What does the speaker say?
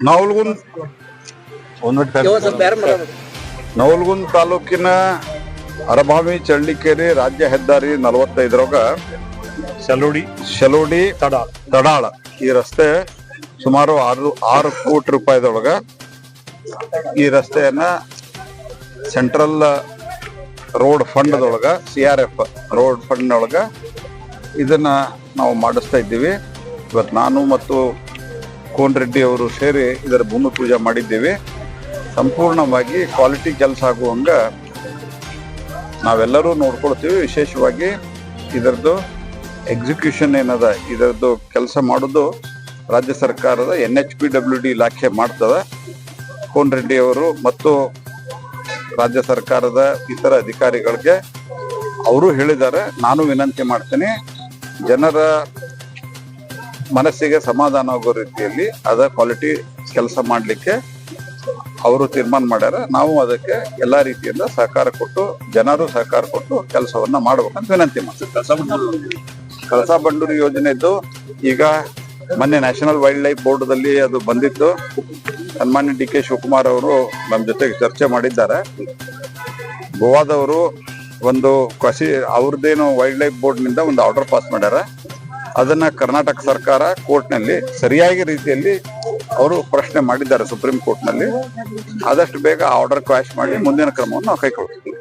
ನವಲ್ಗುಂದ್ ಒಂದ್ ಮಿನಿಟ್ ನವಲ್ಗುಂದ್ ತಾಲೂಕಿನ ಅರಭಾವಿ ಚಳ್ಳಿಕೇರಿ ರಾಜ್ಯ ಹೆದ್ದಾರಿ ನಲವತ್ತೈದರೊಳಗ ಶಲೋಡಿ ಶಲೋಡಿ ತಡ ತಡಾಳ. ಈ ರಸ್ತೆ ಸುಮಾರು ಆರು ಆರು ಕೋಟಿ ರೂಪಾಯಿದೊಳಗ ಈ ರಸ್ತೆಯನ್ನ ಸೆಂಟ್ರಲ್ ರೋಡ್ ಫಂಡ್ದೊಳಗ ಸಿ ಆರ್ ಎಫ್ ರೋಡ್ ಫಂಡ್ನೊಳಗ ಒಳಗ ಇದನ್ನ ನಾವು ಮಾಡಿಸ್ತಾ ಇದ್ದೀವಿ. ಇವತ್ತು ನಾನು ಮತ್ತು ಕೋನ್ ರೆಡ್ಡಿ ಅವರು ಸೇರಿ ಇದರ ಭೂಮಿ ಪೂಜೆ ಮಾಡಿದ್ದೇವೆ. ಸಂಪೂರ್ಣವಾಗಿ ಕ್ವಾಲಿಟಿ ಕೆಲಸ ಆಗುವಂಗ ನಾವೆಲ್ಲರೂ ನೋಡ್ಕೊಳ್ತೀವಿ. ವಿಶೇಷವಾಗಿ ಇದರದ್ದು ಎಕ್ಸಿಕ್ಯೂಷನ್ ಏನದ ಇದರದ್ದು ಕೆಲಸ ಮಾಡೋದು ರಾಜ್ಯ ಸರ್ಕಾರದ N H P W D ಇಲಾಖೆ ಮಾಡ್ತದ. ಕೋನ್ ರೆಡ್ಡಿ ಅವರು ಮತ್ತು ರಾಜ್ಯ ಸರ್ಕಾರದ ಇತರ ಅಧಿಕಾರಿಗಳಿಗೆ ಅವರು ಹೇಳಿದ್ದಾರೆ. ನಾನು ವಿನಂತಿ ಮಾಡ್ತೀನಿ, ಜನರ ಮನಸ್ಸಿಗೆ ಸಮಾಧಾನ ಆಗೋ ರೀತಿಯಲ್ಲಿ ಅದ ಕ್ವಾಲಿಟಿ ಕೆಲಸ ಮಾಡಲಿಕ್ಕೆ ಅವರು ತೀರ್ಮಾನ ಮಾಡ್ಯಾರ. ನಾವು ಅದಕ್ಕೆ ಎಲ್ಲಾ ರೀತಿಯಿಂದ ಸಹಕಾರ ಕೊಟ್ಟು ಜನರು ಸಹಕಾರ ಕೊಟ್ಟು ಕೆಲಸವನ್ನ ಮಾಡ್ಬೇಕಂತ ವಿನಂತಿ ಮಾಡ್ತೀವಿ. ಕಳಸಾ ಬಂಡೂರಿ ಯೋಜನೆ ಇದ್ದು ಈಗ ಮೊನ್ನೆ ನ್ಯಾಷನಲ್ ವೈಲ್ಡ್ ಲೈಫ್ ಬೋರ್ಡ್ದಲ್ಲಿ ಅದು ಬಂದಿತ್ತು. ಸನ್ಮಾನ್ಯ ಡಿ ಕೆ ಶಿವಕುಮಾರ್ ಅವರು ನಮ್ಮ ಜೊತೆಗೆ ಚರ್ಚೆ ಮಾಡಿದ್ದಾರೆ. ಗೋವಾದವರು ಒಂದು ಕಸಿ ಅವ್ರದ್ದೇನು ವೈಲ್ಡ್ ಲೈಫ್ ಬೋರ್ಡ್ನಿಂದ ಒಂದು ಆರ್ಡರ್ ಪಾಸ್ ಮಾಡ್ಯಾರ. ಅದನ್ನ ಕರ್ನಾಟಕ ಸರ್ಕಾರ ಕೋರ್ಟ್ನಲ್ಲಿ ಸರಿಯಾಗಿ ರೀತಿಯಲ್ಲಿ ಅವರು ಪ್ರಶ್ನೆ ಮಾಡಿದ್ದಾರೆ ಸುಪ್ರೀಂ ಕೋರ್ಟ್ನಲ್ಲಿ. ಆದಷ್ಟು ಬೇಗ ಆರ್ಡರ್ ಕ್ವಾಶ್ ಮಾಡಿ ಮುಂದಿನ ಕ್ರಮವನ್ನು ನಾವು ಕೈಗೊಳ್ತೀವಿ